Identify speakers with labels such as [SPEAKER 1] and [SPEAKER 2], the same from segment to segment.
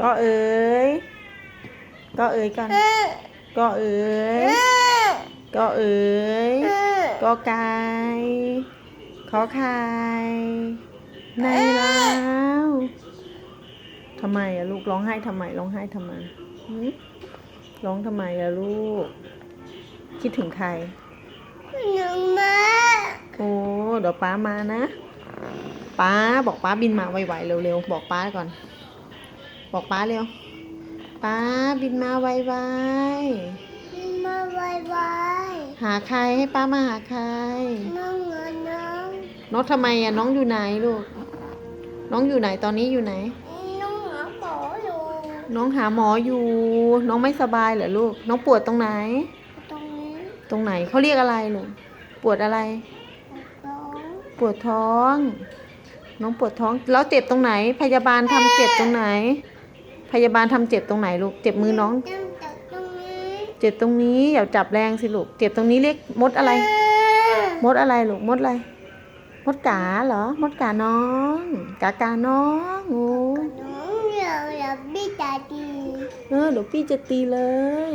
[SPEAKER 1] ก็เอ๋ยก็เอ๋ยกันก็เอ๋ยก็เอ๋ยก็ไก่ขอไข่ในแล้วทำไมอะลูกร้องไห้ทำไมร้องไห้ทำไมหืมร้องทำไมอะลูก คิดถึงใคร
[SPEAKER 2] หนึ่งมา
[SPEAKER 1] โอ้เดี๋ยวป้ามานะ ป้าบอกป้าบินมาไวๆเร็วๆ บอกป้าก่อน บอกป้าเร็ว ป้าบินมาไว
[SPEAKER 2] มาไวไว
[SPEAKER 1] ๆหาใครให้ป้ามาหาใคร
[SPEAKER 2] น้องเงินน้อง
[SPEAKER 1] น้องทำไมอะน้องอยู่ไหนลูก น้องอยู่ไหนตอนนี้อยู่ไหน
[SPEAKER 2] น้องหาหมออยู่
[SPEAKER 1] น้องหาหมออยู่ น้องไม่สบายเหรอลูก น้องปวดตรงไหน
[SPEAKER 2] ตรงนี้
[SPEAKER 1] ตรงไหนเขาเรียกอะไรลูก ปวดอะไร
[SPEAKER 2] น้อง
[SPEAKER 1] ปวดท้อง น้องปวดท้อง แล้วเจ็บตรงไหน พยาบาลทำเจ็บตรงไหน พยาบาลทำเจ็บตรงไหนลูก เจ็บมือน้อง
[SPEAKER 2] จังจากตรงนี้
[SPEAKER 1] เจ็บตรงนี้ อย่าจับแรงสิลูก เจ็บตรงนี้เรียกมดอะไร มดอะไรลูก มดอะไร มดกาเหรอ มดกาน้อง กากาน้องโอ้
[SPEAKER 2] น้องอยากอยากพี่ตาดี
[SPEAKER 1] เออเดี๋ยวพี่จะตีเลย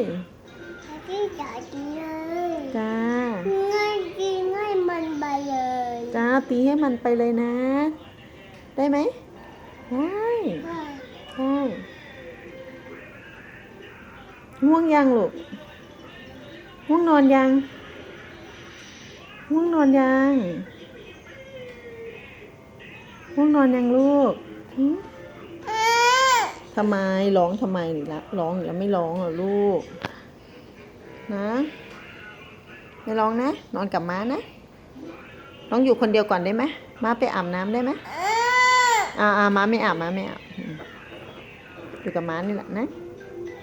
[SPEAKER 2] พี่ตาดีเลย
[SPEAKER 1] จ้า
[SPEAKER 2] ง่ายดีง่ายมันไปเลย
[SPEAKER 1] จ้าตีให้มันไปเลยนะ ได้ไหมได้ ได้ ง่วงยังลูกง่วงนอนยังง่วงนอนยังง่วงนอนยังลูกหึทำไมร้องทำไมหรือละร้องหรือแล้วไม่ร้องเหรอลูก นะไม่ร้องนะ นอนกับม้านะน้องอยู่คนเดียวก่อนได้ไหมม้าไปอาบน้ำได้ไหมอ่าอ่าม้าไม่อาบม้าไม่อาบอืมอยู่กับม้านี่แหละนะ
[SPEAKER 2] อ